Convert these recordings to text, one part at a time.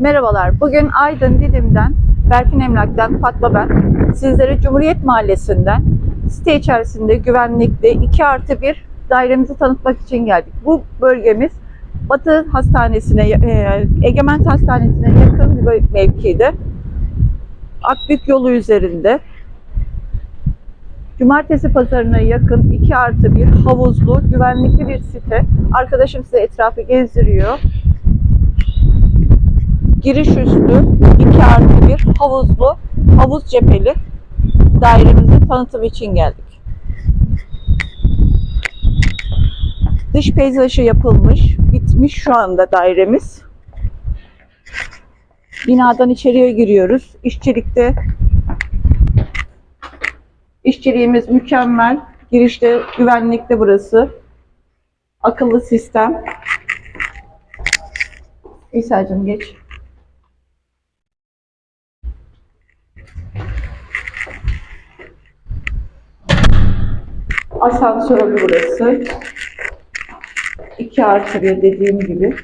Merhabalar. Bugün Aydın Didim'den, Berkin Emlak'tan Fatma ben. Sizlere Cumhuriyet Mahallesi'nden site içerisinde güvenlikli 2 artı 1 dairemizi tanıtmak için geldik. Bu bölgemiz Batı Hastanesi'ne, e, Egemen Hastanesi'ne yakın bir mevkide. Akbük yolu üzerinde. Cumartesi pazarına yakın 2 artı 1 havuzlu, güvenlikli bir site. Arkadaşım size etrafı gezdiriyor giriş üstü 2 artı 1 havuzlu, havuz cepheli dairemizin tanıtım için geldik. Dış peyzajı yapılmış, bitmiş şu anda dairemiz. Binadan içeriye giriyoruz. İşçilikte işçiliğimiz mükemmel. Girişte güvenlikte burası. Akıllı sistem. İsa'cığım geç. Asansörlü burası. 2 artı bir dediğim gibi.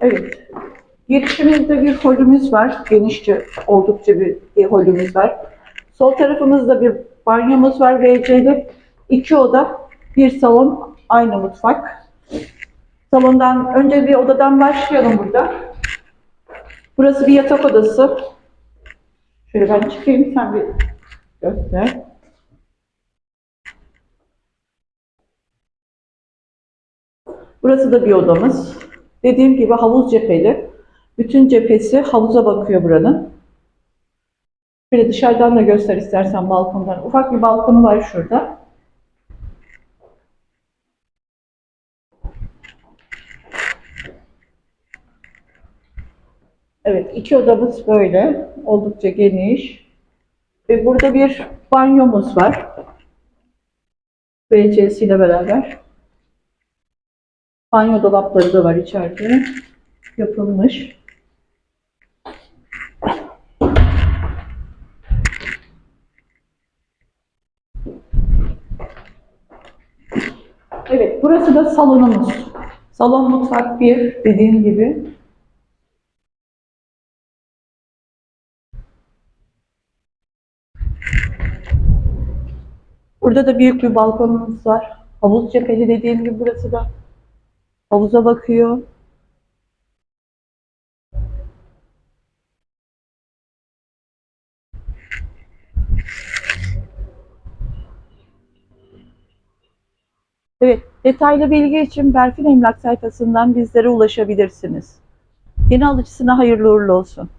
Evet. Girişimizde bir holümüz var. Genişçe oldukça bir holümüz var. Sol tarafımızda bir banyomuz var WC'li. İki oda, bir salon, aynı mutfak. Salondan önce bir odadan başlayalım burada. Burası bir yatak odası. Şöyle ben çıkayım sen bir göster. Burası da bir odamız. Dediğim gibi havuz cepheli. Bütün cephesi havuza bakıyor buranın. Şöyle dışarıdan da göster istersen balkondan. Ufak bir balkonu var şurada. Evet, iki odamız böyle. Oldukça geniş. Ve burada bir banyomuz var. WC ile beraber. Banyo dolapları da var içeride. Yapılmış. Evet, burası da salonumuz. Salon mutfak bir dediğim gibi. Burada da büyük bir balkonumuz var. Havuz cepheli dediğim gibi burası da havuza bakıyor. Evet, detaylı bilgi için Berfin Emlak sayfasından bizlere ulaşabilirsiniz. Yeni alıcısına hayırlı uğurlu olsun.